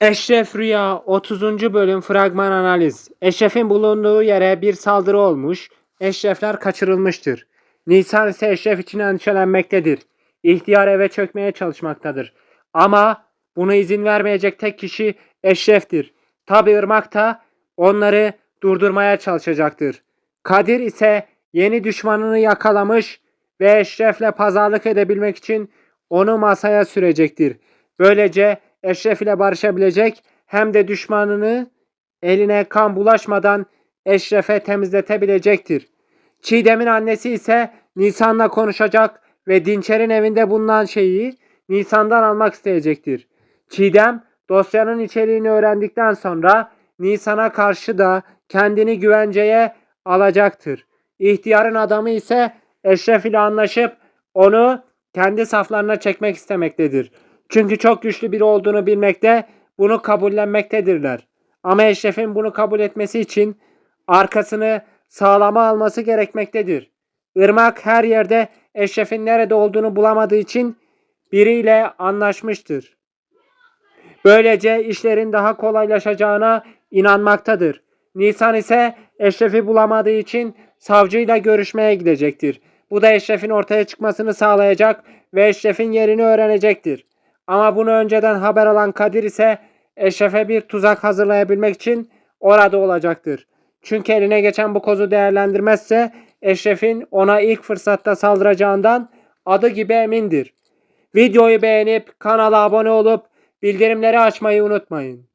Eşref Rüya 30. bölüm fragman analiz. Eşref'in bulunduğu yere bir saldırı olmuş. Eşrefler kaçırılmıştır. Nisan ise Eşref için endişelenmektedir. İhtiyar eve çökmeye çalışmaktadır. Ama buna izin vermeyecek tek kişi Eşref'tir. Tabi Irmak da onları durdurmaya çalışacaktır. Kadir ise yeni düşmanını yakalamış ve Eşref'le pazarlık edebilmek için onu masaya sürecektir. Böylece Eşref ile barışabilecek hem de düşmanını eline kan bulaşmadan Eşref'e temizletebilecektir. Çiğdem'in annesi ise Nisan'la konuşacak ve Dinçer'in evinde bulunan şeyi Nisan'dan almak isteyecektir. Çiğdem dosyanın içeriğini öğrendikten sonra Nisan'a karşı da kendini güvenceye alacaktır. İhtiyarın adamı ise Eşref ile anlaşıp onu kendi saflarına çekmek istemektedir. Çünkü çok güçlü biri olduğunu bilmekte, bunu kabullenmektedirler. Ama Eşref'in bunu kabul etmesi için arkasını sağlama alması gerekmektedir. Irmak her yerde Eşref'in nerede olduğunu bulamadığı için biriyle anlaşmıştır. Böylece işlerin daha kolaylaşacağına inanmaktadır. Nisan ise Eşref'i bulamadığı için savcıyla görüşmeye gidecektir. Bu da Eşref'in ortaya çıkmasını sağlayacak ve Eşref'in yerini öğrenecektir. Ama bunu önceden haber alan Kadir ise Eşref'e bir tuzak hazırlayabilmek için orada olacaktır. Çünkü eline geçen bu kozu değerlendirmezse Eşref'in ona ilk fırsatta saldıracağından adı gibi emindir. Videoyu beğenip kanala abone olup bildirimleri açmayı unutmayın.